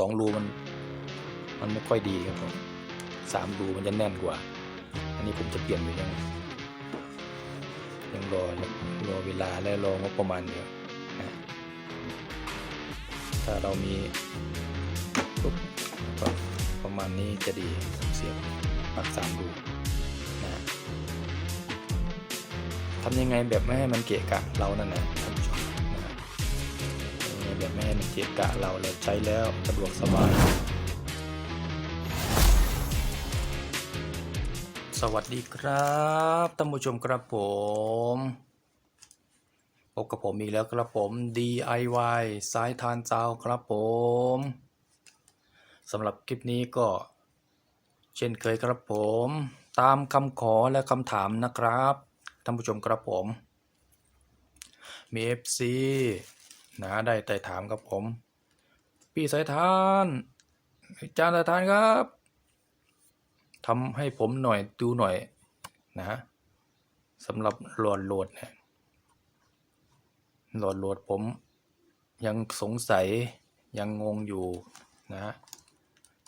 สองรูมันมันไม่ค่อยดีครับผมสามรูมันจะแน่นกว่า อันนี้ผมจะเปลี่ยนอยู่ยังยังรอรอเวลาและรองบประมาณเดียวนะถ้าเรามีปุ๊บประมาณนี้จะดีเสียบปักสามรูนะทำยังไงแบบไม่ให้มันเกะกะเรานั่นนะ ทำยังไงแบบไม่ให้มันเกะกะเราแล้วใช้แล้วสะดวกสบาย สวัสดีครับท่านผู้ชมครับผมพบกับผมอีกแล้วครับผม DIY สายทานเจ้าครับผมสำหรับคลิปนี้ก็ เช่นเคยครับผม ตามคำขอและคำถามนะครับท่านผู้ชมครับผมมี FC นะได้แต่ถามครับผม พี่สายทานอาจารย์สายทานครับทำให้ผมหน่อยดูหน่อยนะสำหรับโหลดโหลดเนี่ยโหลดโหลดผมยังสงสัยยังงงอยู่นะฮะ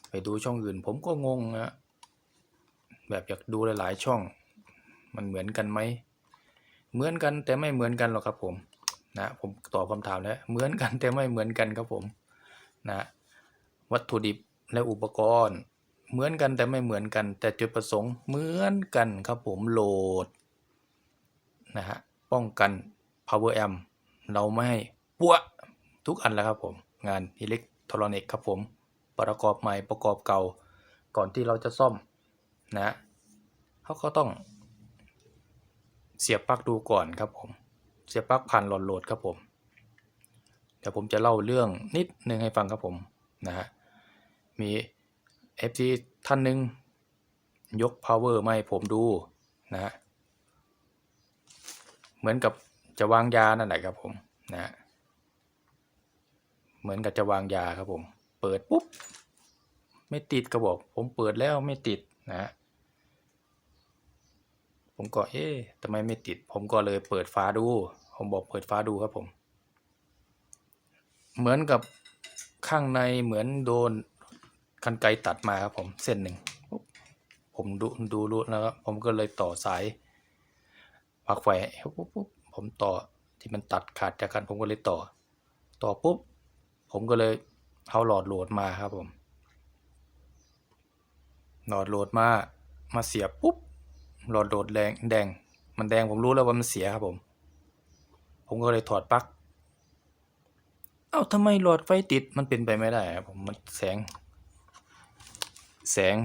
ไปดูช่องอื่นผมก็งงนะแบบอยากดูหลายๆช่อง มันเหมือนกันไหม เหมือนกันแต่ไม่เหมือนกันหรอกครับผม นะผมตอบคำถามแล้วเหมือนกันแต่ไม่เหมือนกันครับผมนะวัตถุดิบและอุปกรณ์ เหมือนกันแต่ไม่เหมือนกัน แต่จุดประสงค์เหมือนกันครับผมโหลดนะฮะป้องกัน power amp เราไม่ให้ปัวทุกอันแล้วครับผม งานอิเล็กทรอนิกส์ครับผมประกอบใหม่ประกอบเก่า ก่อนที่เราจะซ่อมนะเขาก็ต้องเสียบปลั๊กดูก่อนครับผม เสียบปลั๊กผ่านหลอดโหลดครับผม เดี๋ยวผมจะเล่าเรื่องนิดนึงให้ฟังครับผมนะฮะ มี FG ท่านหนึ่งยก power มาให้ผมดูนะฮะ เหมือนกับจะวางยานั่นแหละครับผมนะฮะเหมือนกับจะวางยาครับผม เปิดปุ๊บ ไม่ติดก็บอก ผมเปิดแล้วไม่ติดนะฮะ ผมก็เอ๊ะทำไมไม่ติด ผมก็เลยเปิดฟ้าดู ผมบอกเปิดฟ้าดูครับผม เหมือนกับข้างในเหมือนโดนคันไกตัดมาครับผมเส้นหนึ่งผมดูดูรู้แล้วครับผมก็เลยต่อสายหักไฟปุ๊บปุ๊บผมต่อที่มันตัดขาดจากกันผมก็เลยต่อ ต่อปุ๊บ ผมก็เลยเอาหลอดโหลดมาครับผม หลอดโหลดมามาเสียบปุ๊บ หลอดโหลดแดงแดง มันแดงผมรู้แล้วว่ามันเสียครับผม ผมก็เลยถอดปลั๊กเอ้าทำไมหลอดไฟติดมันเป็นไปไม่ได้ครับผมมันแสง แสง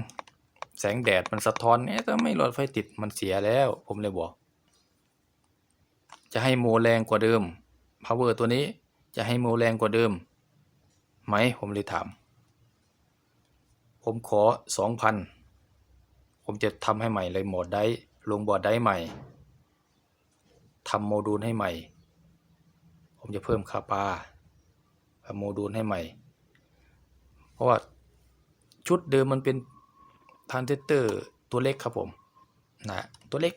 แสงแดดมันสะท้อนเอ๊ะถ้าไมหลอดไฟติดมันเสียแล้ว ผมเลยบอก จะให้โมแรงกว่าเดิม power ตัวนี้จะให้โมแรงกว่าเดิมไหมผมเลยถาม ผมขอสองพัน ผมจะทำให้ใหม่เลยโหมดได้ลงบอร์ดได้ใหม่ทำโมดูลให้ใหม่ ผมจะเพิ่มคาปาทำโมดูลให้ใหม่ เพราะว่าชุดเดิมมันเป็นทานเตอร์ตัวเล็กครับผมนะตัวเล็ก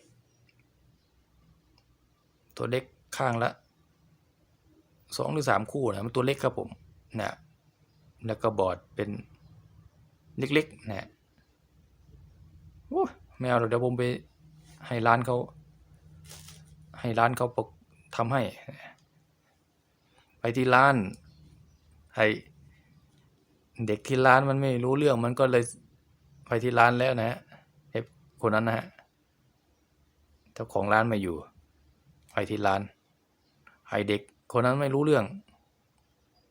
ตัวเล็กข้างละสองหรือสามคู่นะมันตัวเล็กครับผมนะแล้วก็บอร์ดเป็นเล็กๆนะ ไม่เอาเดี๋ยวผมไปให้ร้านเขา ให้ร้านเขาปกทำให้ ไปที่ร้านให้เด็กที่ร้านมันไม่รู้เรื่องมันก็เลยไปที่ร้านแล้วนะฮะไอ้คนนั้นนะฮะเจ้าของร้านไมาอยู่ ไปที่ร้านไอ้เด็กคนนั้นไม่รู้เรื่อง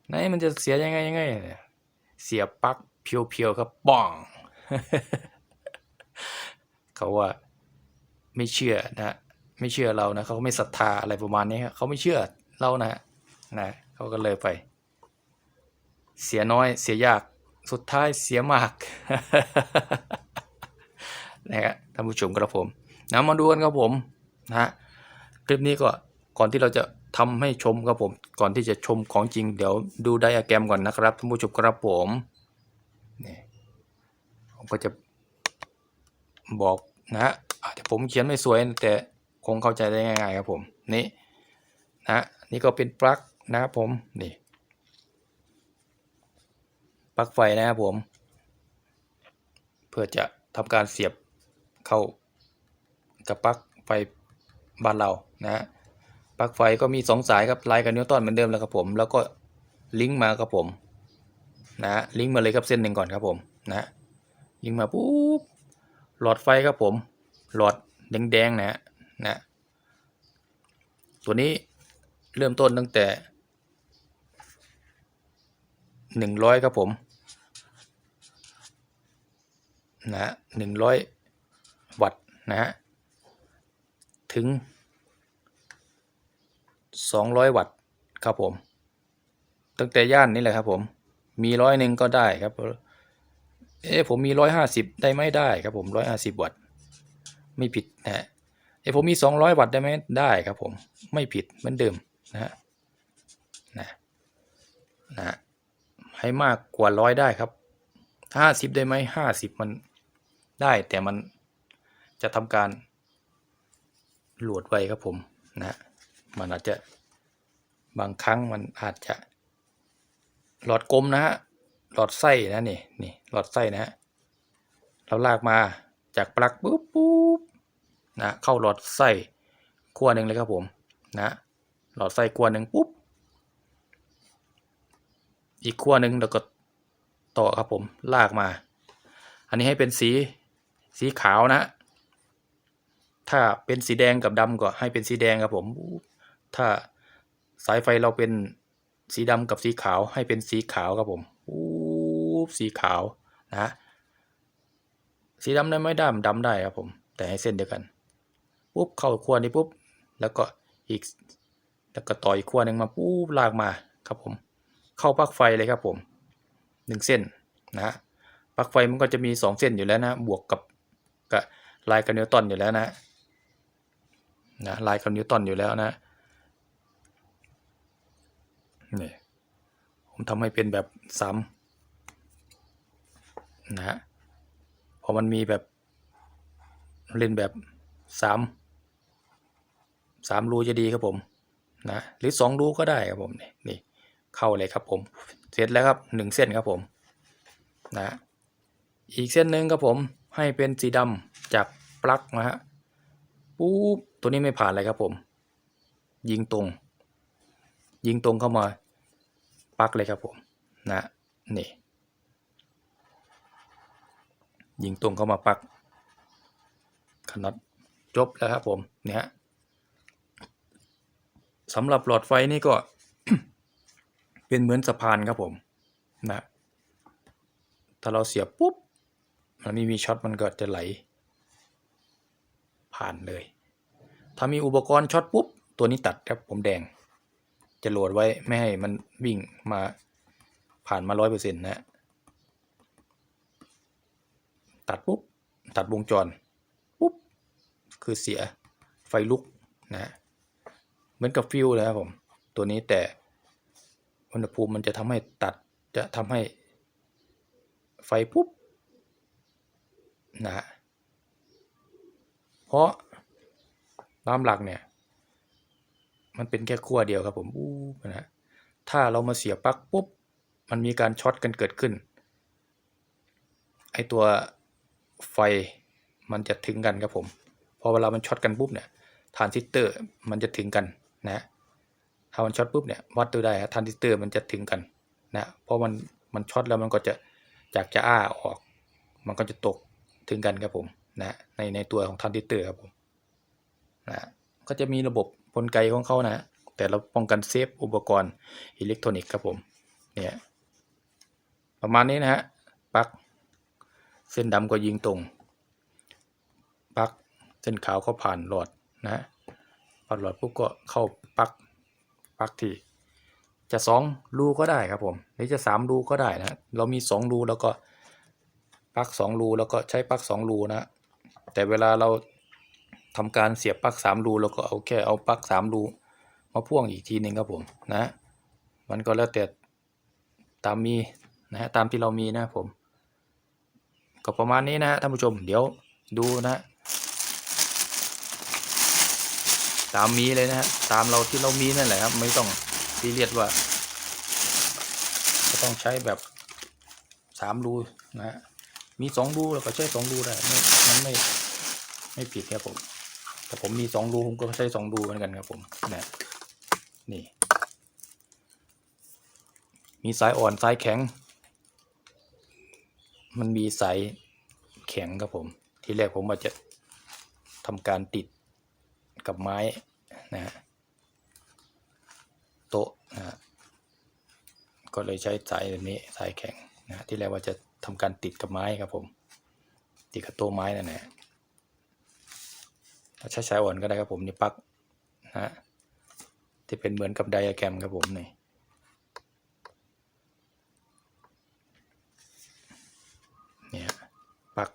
ไหนมันจะเสียยังไงยังไงเนี่ยเสียปักเพียวๆครับป้อง เขาว่าไม่เชื่อนะไม่เชื่อเรานะเขาไม่ศรัทธาอะไรประมาณนี้เขาไม่เชื่อเรานะนะเขาก็เลยไป เสียน้อยเสียยากสุดท้ายเสียมากนะฮะท่านผู้ชมครับผมนะมาดูกันครับผมนะคลิปนี้ก็ก่อนที่เราจะทำให้ชมครับผม ก่อนที่จะชมของจริง เดี๋ยวดูไดอะแกรมก่อนนะครับท่านผู้ชมครับผมนี่ผมก็จะ บอกนะฮะอาจจะผมเขียนไม่สวยแต่คงเข้าใจได้ง่ายๆครับผมนี่นะนี่ก็เป็นปลั๊กนะครับผมนี่ปลั๊กไฟนะครับผม เพื่อจะทำการเสียบเข้ากับปลั๊กไฟบ้านเรานะฮะปลั๊กไฟก็มีสองสายครับไลน์กับนิวตันเหมือนเดิมแล้วครับผม แล้วก็ลิงก์มาครับผมนะฮะลิงก์มาเลยครับเส้นหนึ่งก่อนครับผมนะฮะลิงก์มาปุ๊บ หลอดไฟครับผม หลอดแดงๆนะฮะนะ ตัวนี้เริ่มต้นตั้งแต่หนึ่งร้อยครับผมนะฮะหนึ่งร้อยวัตต์นะฮะถึงสองร้อยวัตต์ครับผม ตั้งแต่ย่านนี้แหละครับผม มีร้อยหนึ่งก็ได้ครับ เอ๊ะผมมีร้อยห้าสิบได้ไหมได้ครับผมร้อยห้าสิบวัตต์ไม่ผิดนะฮะเอ้ผมมี200วัตต์ได้ไหมได้ครับผมไม่ผิดเหมือนเดิมนะฮะนะนะให้มากกว่าร้อยได้ครับ50ได้ไหม50มันได้แต่มันจะทำการโหลดไวครับผมนะมันอาจจะบางครั้งมันอาจจะหลอดกลมนะฮะ หลอดไส้นะนี่นี่หลอดไส้นะฮะเราลากมาจากปลั๊กปุ๊บปุ๊บนะเข้าหลอดไส้ขั้วหนึ่งเลยครับผมนะหลอดไส้ขั้วหนึ่งปุ๊บอีกขั้วหนึ่งแล้วก็ต่อครับผมลากมา อันนี้ให้เป็นสีสีขาวนะ ถ้าเป็นสีแดงกับดำก็ให้เป็นสีแดงครับผม ถ้าสายไฟเราเป็นสีดำกับสีขาวให้เป็นสีขาวครับผม บสีขาวนะสีดำได้ไหมดำดำได้ครับผม แต่ให้เส้นเดียวกันปุ๊บเข้าขั้วนี้ปุ๊บแล้วก็อีกแล้วก็ต่ออีกขั้วหนึ่งมาปุ๊บลากมาครับผม เข้าปลั๊กไฟเลยครับผมหนึ่งเส้นนะฮะปลั๊กไฟมันก็จะมีสองเส้นอยู่แล้วนะ บวกกับกับลายกับนิวตันอยู่แล้วนะนะลายกับนิวตันอยู่แล้วนะนี่ผมทำให้เป็นแบบซ้ำ นะฮะพอมันมีแบบเล่นแบบสามสามรูจะดีครับผมนะหรือสองรูก็ได้ครับผมนี่นี่เข้าเลยครับผมเสร็จแล้วครับหนึ่งเส้นครับผมนะอีกเส้นหนึ่งครับผมให้เป็นสีดำจากปลั๊กนะฮะปุ๊บตัวนี้ไม่ผ่านเลยครับผม ยิงตรง ยิงตรงเข้ามาปลั๊กเลยครับผมนะนี่ ยิงตรงเข้ามาปักขนาดจบแล้วครับผมเนี่ยสำหรับหลอดไฟนี่ก็ เป็นเหมือนสะพานครับผมนะถ้าเราเสียบปุ๊บมันไม่มีช็อตมันก็จะไหล ผ่านเลย ถ้ามีอุปกรณ์ช็อตปุ๊บตัวนี้ตัดครับผมแดง จะโหลดไว้ไม่ให้มันวิ่งมาผ่านมาร้อยเปอร์เซ็นต์นะ ตัดปุ๊บตัดวงจรปุ๊บคือเสียไฟลุกนะเหมือนกับฟิวเลยครับผมตัวนี้แต่อุณหภูมิมันจะทำให้ตัดจะทำให้ไฟปุ๊บนะเพราะตามหลักเนี่ย มันเป็นแค่ขั้วเดียวครับผมปุ๊บนะถ้าเรามาเสียปลั๊กปุ๊บ มันมีการช็อตกันเกิดขึ้น ไอตัว ไฟมันจะถึงกันครับผมพอเวลามันช็อตกันปุ๊บเนี่ยทรานซิสเตอร์มันจะถึงกันนะถ้ามันช็อตปุ๊บเนี่ยวัดดูได้ครับทรานซิสเตอร์มันจะถึงกันนะเพราะมันมันช็อตแล้วมันก็จะจากจะอ้าออก มันก็จะตกถึงกันครับผมนะในในตัวของทรานซิสเตอร์ครับผมนะก็จะมีระบบกลไกของเขานะแต่เราป้องกันเซฟอุปกรณ์อิเล็กทรอนิกส์ครับผมเนี่ยประมาณนี้นะฮะปลั๊ก เส้นดำก็ยิงตรงปักเส้นขาวก็ผ่านหลอดนะผ่านหลอดปุ๊บก็เข้าปักปักที่จะสองรูก็ได้ครับผมหรือจะสามรูก็ได้นะเรามีสองรูแล้วก็ปลั๊กสองรูแล้วก็ใช้ปลั๊กสองรูนะ แต่เวลาเราทำการเสียบปลั๊กสามรูเราก็เอาแค่เอาปลั๊กสามรูมาพ่วงอีกทีหนึ่งครับผมนะ มันก็แล้วแต่ตามมีนะฮะตามที่เรามีนะผม ก็ประมาณนี้นะฮะท่านผู้ชมเดี๋ยวดูนะตามมีเลยนะฮะตามเราที่เรามีนั่นแหละครับ ไม่ต้องซีเรียสว่าจะต้องใช้แบบสามรูนะฮะมีสองรูเราก็ใช้สองรูได้ไม่มันไม่ไม่ผิดครับผมแต่ผมมีสองรูผมก็ใช้สองรูเหมือนกันครับผมนะนี่ มีสายอ่อนสายแข็ง มันมีสายแข็งครับผม ทีแรกผมว่าจะทำการติดกับไม้นะฮะโต๊ะนะฮะก็เลยใช้สายแบบนี้สายแข็งนะฮะที่แรกว่าจะทำการติดกับไม้ครับผม ติดกับโต๊ะไม้นั่นแหละถ้าใช้สายอ่อนก็ได้ครับผมนี่ปักนะฮะที่เป็นเหมือนกับไดอะแกรมครับผมนี่ เนี่ยปลัก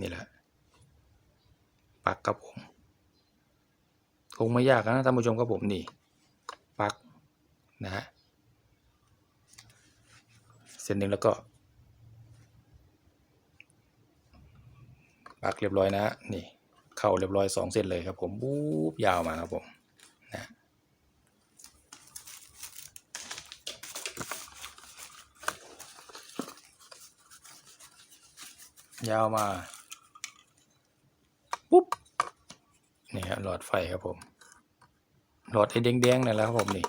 นี่แหละปลักครับผมค งไม่ยากนะท่านผู้ชมครับผมนี่ปลักนะฮะเส้นหนึ่งแล้วก็ปลักเรียบร้อยนะฮะนี่เข้าเรียบร้อยสองเส้นเลยครับผมบู๊บยาวมาครับผมนะยาวมาปุ๊บนี่ฮะหลอดไฟครับผม หลอดไอ้แดงๆนั่นแหละครับผมนี่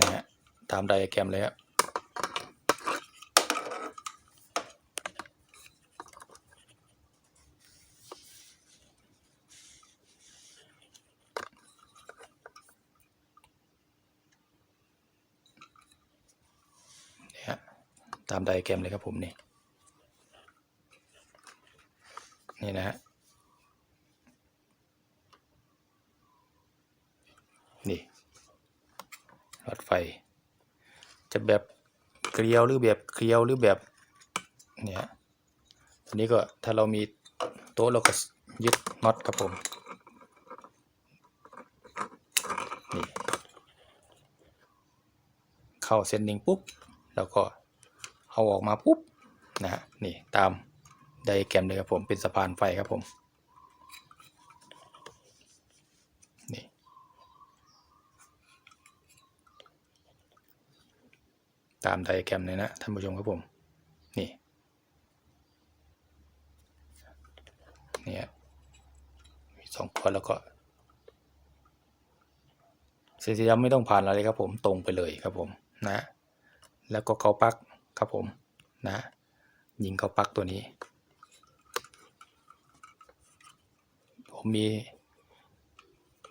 นะฮะตามไดอะแกรมเลยครับนะฮะตามไดอะแกรมเลยครับผมนี่นี่นะฮะ นี่หลอดไฟ จะแบบเกลียวหรือแบบเคลียวหรือแบบเนี่ยทีนี้ก็ถ้าเรามีโต๊ะเราก็ยึดน็อตครับผมนี่เข้าเส้นหนึ่งปุ๊บแล้วก็เอาออกมาปุ๊บนะฮะนี่ตามไดแกรมเลยครับผมเป็นสะพานไฟครับผม ตามไดแกรมเลยนะท่านผู้ชมครับผมนี่เนี่ยมีสองตัวแล้วก็เสียดำไม่ต้องผ่านอะไรครับผมตรงไปเลยครับผมนะแล้วก็เขาปักครับผมนะยิงเขาปักตัวนี้ ผมมี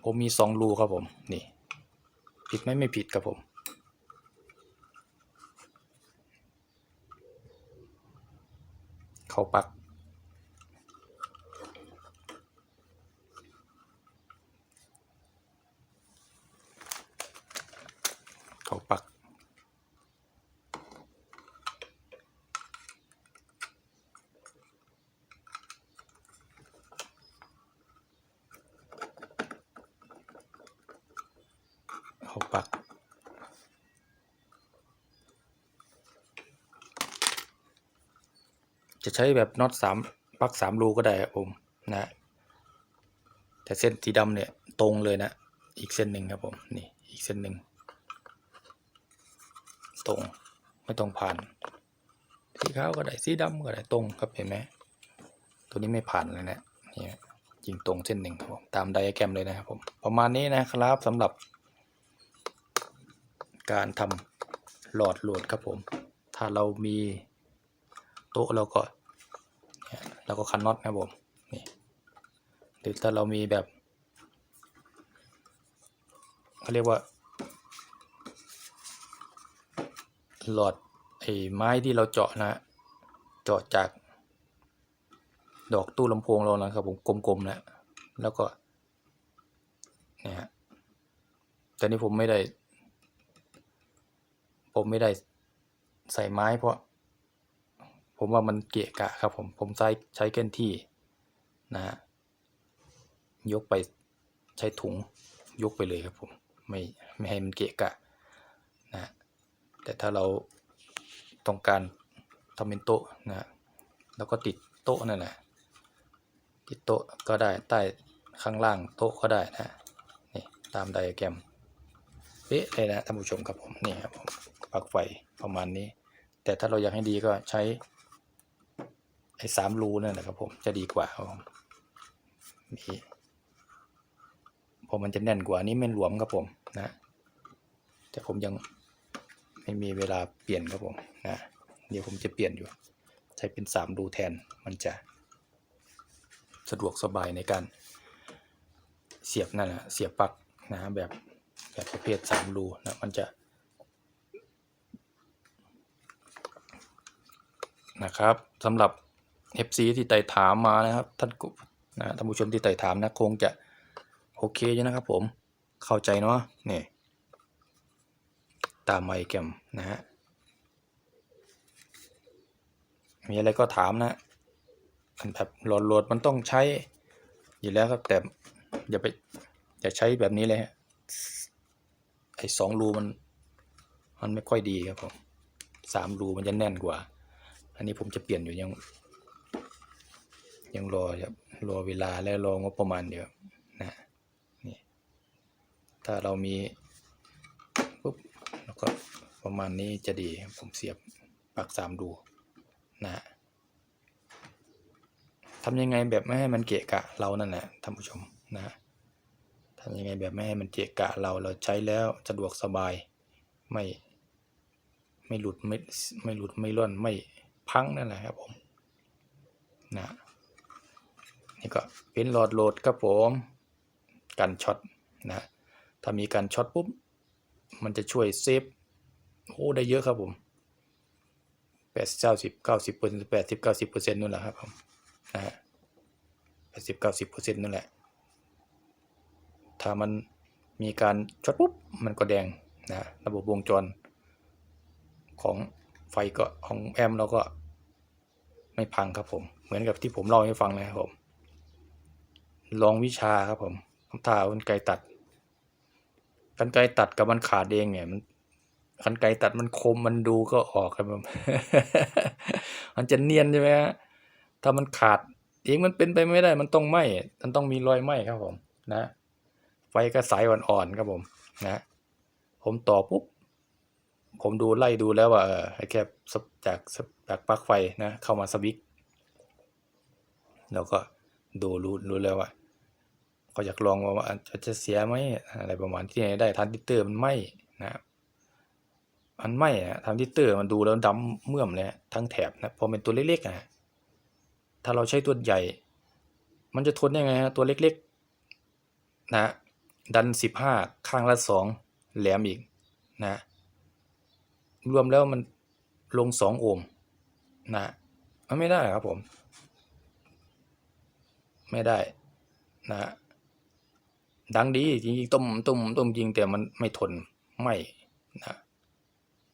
ผมมีสองรูครับผมนี่ผิดไหมไม่ผิดครับผม เข้าปัก เข้าปักเข้าปัก จะใช้แบบน็อตสามปลั๊กสามรูก็ได้ครับผมนะแต่เส้นสีดำเนี่ยตรงเลยนะ อีกเส้นหนึ่งครับผมนี่อีกเส้นหนึ่งตรงไม่ต้องผ่านสีขาวก็ได้สีดำก็ได้ตรงครับเห็นไหมตัวนี้ไม่ผ่านเลยนะนี่ยิงตรงเส้นหนึ่งครับผมตามไดอะแกรมเลยนะครับผมประมาณนี้นะครับสำหรับ การทำหลอดโหลดครับผม ถ้าเรามี โต๊ะเราก็เนี่ยเราก็คันน็อตนะผมนี่หรือถ้าเรามีแบบเขาเรียกว่า หลอดไอ้ไม้ที่เราเจาะนะ เจาะจาก ดอกตู้ลำโพงเรานะครับผมกลมๆนะแล้วก็เนี่ยฮะแต่นี่ผมไม่ได้ ผมไม่ได้ใส่ไม้เพราะ ผมว่ามันเกะกะครับผม ผมใช้ใช้เก้นที่นะฮะยกไปใช้ถุงยกไปเลยครับผม ไม่ไม่ให้มันเกะกะนะแต่ถ้าเราต้องการทำเป็นโต๊ะนะฮะแล้วก็ติดโต๊ะนั่นแหละติดโต๊ะก็ได้ใต้ข้างล่างโต๊ะก็ได้นะนี่ตามไดอะแกรมเป๊ะเลยนะท่านผู้ชมครับผมนี่ครับผมปลั๊กไฟประมาณนี้ แต่ถ้าเราอยากให้ดีก็ใช้ ไอ้สามรูนั่นแหละครับผมจะดีกว่าครับผมนี่เพอมันจะแน่นกว่านี้ไม่หลวมครับผมนะ แต่ผมยังไม่มีเวลาเปลี่ยนครับผมนะเดี๋ยวผมจะเปลี่ยนอยู่ ใช้เป็นสามรูแทนมันจะ สะดวกสบายในการ เสียบนั่นนะเสียบปลั๊กนะแบบแบบประเภทสามรูนะมันจะนะครับสำหรับ FC ที่ไต่ถามมานะครับท่านกุนะท่านผู้ชมที่ไต่ถามนะคงจะโอเคอยู่นะครับผมเข้าใจเนาะนี่ตามไมค์แกมนะฮะมีอะไรก็ถามนะมันแบบหลดโหลดมันต้องใช้อยู่แล้วครับแต่อย่าไปอย่าใช้แบบนี้เลยฮะไอ้สองรูมันมันไม่ค่อยดีครับผมสามรูมันจะแน่นกว่า อันนี้ผมจะเปลี่ยนอยู่ยัง ยังรอครับรอเวลาและรองบประมาณเดียวนะนี่ถ้าเรามีปุ๊บแล้วก็ประมาณนี้จะดีผมเสียบปลักสามดูนะทำยังไงแบบไม่ให้มันเกะกะเรานั่นแหละท่านผู้ชมนะทำยังไงแบบไม่ให้มันเกะกะเราเราใช้แล้วสะดวกสบายไม่ไม่หลุดไม่ไม่หลุดไม่ล่อนไม่พังนั่นแหละครับผมนะ นี่ก็เป็นหลอดโหลดครับผมกันช็อตนะถ้ามีการช็อตปุ๊บมันจะช่วยเซฟโอ้ได้เยอะครับผมแปดเก้าสิบเก้าสิบเปอร์เซ็นต์แปดสิบเก้าสิบเปอร์เซ็นต์นู่นแหละครับผมนะฮะแปดสิบเก้าสิบเปอร์เซ็นต์นั่นแหละ ถ้ามันมีการช็อตปุ๊บมันก็แดงนะระบบวงจรของไฟก็ของแอมเราก็ไม่พังครับผม เหมือนกับที่ผมเล่าให้ฟังนะครับผม ลองวิชาครับผมผมท่าเอากันไกรตัดกันไกรตัดกับมันขาดเองเนี่ยมันกันไกรตัดมันคมมันดูก็ออกครับผมมันจะเนียนใช่ไหมฮะถ้ามันขาดเองมันเป็นไปไม่ได้ มันต้องไหมมันต้องมีรอยไหมครับผม นะไฟก็สายอ่อนๆครับผม นะ ผมต่อปุ๊บผมดูไล่ดูแล้วว่าเออแค่สบจากสบจากปลั๊กไฟนะ เข้ามาสวิตแล้วก็ดูรู้รู้แล้วว่า ก็อยากลองว่าจะจะเสียไหมอะไรประมาณที่ไหนได้ทันทิเตอร์มันไหมนะครับมันไหมอะทันทิเตอร์มันดูแล้วดำเมื่อมเลยทั้งแถบนะพอเป็นตัวเล็กๆอะถ้าเราใช้ตัวใหญ่ มันจะทนยังไงฮะตัวเล็กๆนะดันสิบห้าข้างละสองแหลมอีกนะรวมแล้วมันลงสองโอห์มนะมันไม่ได้ครับผม ไม่ได้นะ ดังดีจริงๆต้มต้มต้มจริงแต่มันไม่ทนไม่นะ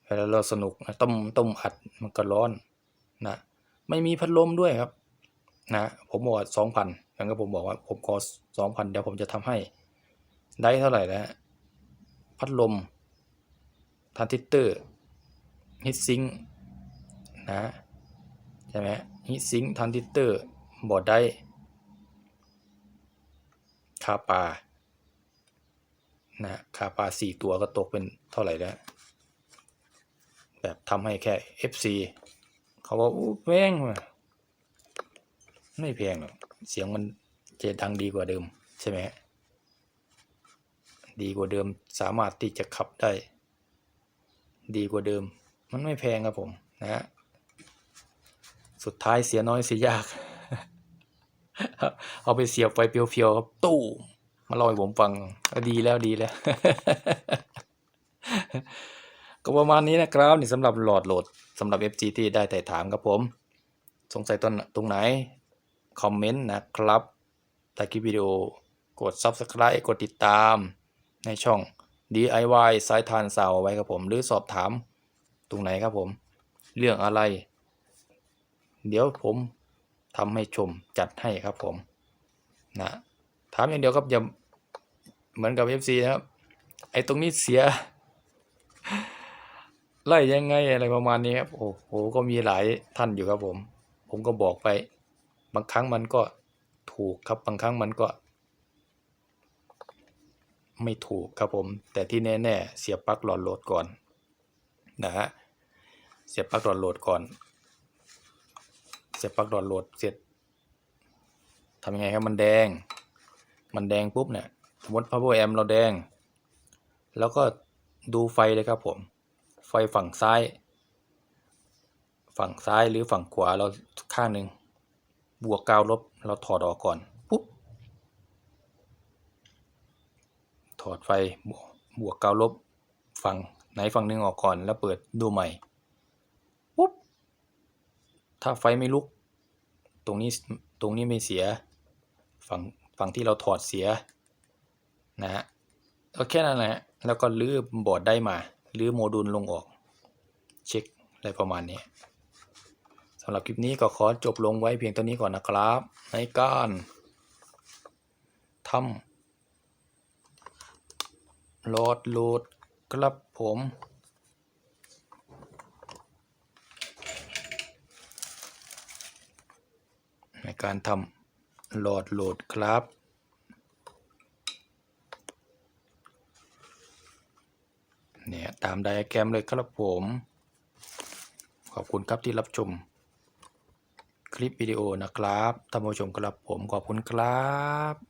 เวลาเราสนุกนะต้มต้มอัดมันก็ร้อนนะไม่มีพัดลมด้วยครับ นะผมบอกสองพันอย่างก็ผมบอกว่าผมขอสองพันเดี๋ยวผมจะทำให้ได้เท่าไหร่แล้วพัดลมทรานซิสเตอร์ฮิตซิงนะใช่ไหมฮิตซิงทรานซิสเตอร์บอร์ดได้คาปา นะคาปาสี่ตัวก็ตกเป็นเท่าไหร่แล้ว แบบทำให้แค่ FC เขาบอกอู้แพงไม่แพงหรอกเสียงมันจะดังดีกว่าเดิมใช่ไหมดีกว่าเดิมสามารถที่จะขับได้ ดีกว่าเดิม มันไม่แพงครับผมนะฮะสุดท้ายเสียน้อยเสียยาก เอาไปเสียบไฟเพียวๆครับตู้ มาเล่าให้ผมฟังก็ดีแล้วดีแล้ว ก็ประมาณนี้นะครับนี่สำหรับหลอดโหลดสำหรับ FG ที่ได้แต่ถามครับผม สงสัยตรงตรงไหน คอมเมนต์นะครับใต้คลิปวิดีโอกด Subscribe กดติดตามในช่อง DIY สายทานเสาไว้ครับผม หรือสอบถามตรงไหนครับผม เรื่องอะไร เดี๋ยวผมทำให้ชมจัดให้ครับผม นะ ถามอย่างเดียวครับอย่า เหมือนกับ FC นะครับ ไอ้ตรงนี้เสีย ไล่ยังไงอะไรประมาณนี้ครับ โอ้โห ก็มีหลายท่านอยู่ครับผม ผมก็บอกไป บางครั้งมันก็ถูกครับ บางครั้งมันก็ ไม่ถูกครับผม แต่ที่แน่ๆ เสียบปลั๊กหลอดโหลดก่อนนะฮะ เสียบปลั๊กหลอดโหลดก่อน เสียบปลั๊กหลอดโหลดเสร็จทำยังไงครับมันแดง มันแดงปุ๊บเนี่ย มมติ power amp เราแดง แล้วก็ดูไฟเลยครับผม ไฟฝั่งซ้าย ฝั่งซ้ายหรือฝั่งขวาเราข้างหนึ่งบวกกาวลบเราถอดออกก่อนปุ๊บถอดไฟบวกบวกกาวลบฝั่งไหนฝั่งหนึ่งออกก่อน แล้วเปิดดูใหม่ปุ๊บถ้าไฟไม่ลุก ตรงนี้ตรงนี้ไม่เสีย ฝั่งฝั่งที่เราถอดเสีย นะฮะก็แค่นั้นแหละแล้วก็ลื้อบอร์ดได้มาลื้อโมดูลลงออก เช็คอะไรประมาณนี้สำหรับคลิปนี้ก็ขอจบลงไว้เพียงเท่านี้ก่อนนะครับ ในการทำโหลดโหลดครับผมในการทำโหลดโหลดครับ เนี่ยตามไดอะแกรมเลยครับผม ขอบคุณครับที่รับชม คลิปวิดีโอนะครับท่านผู้ชมครับผมขอบคุณครับ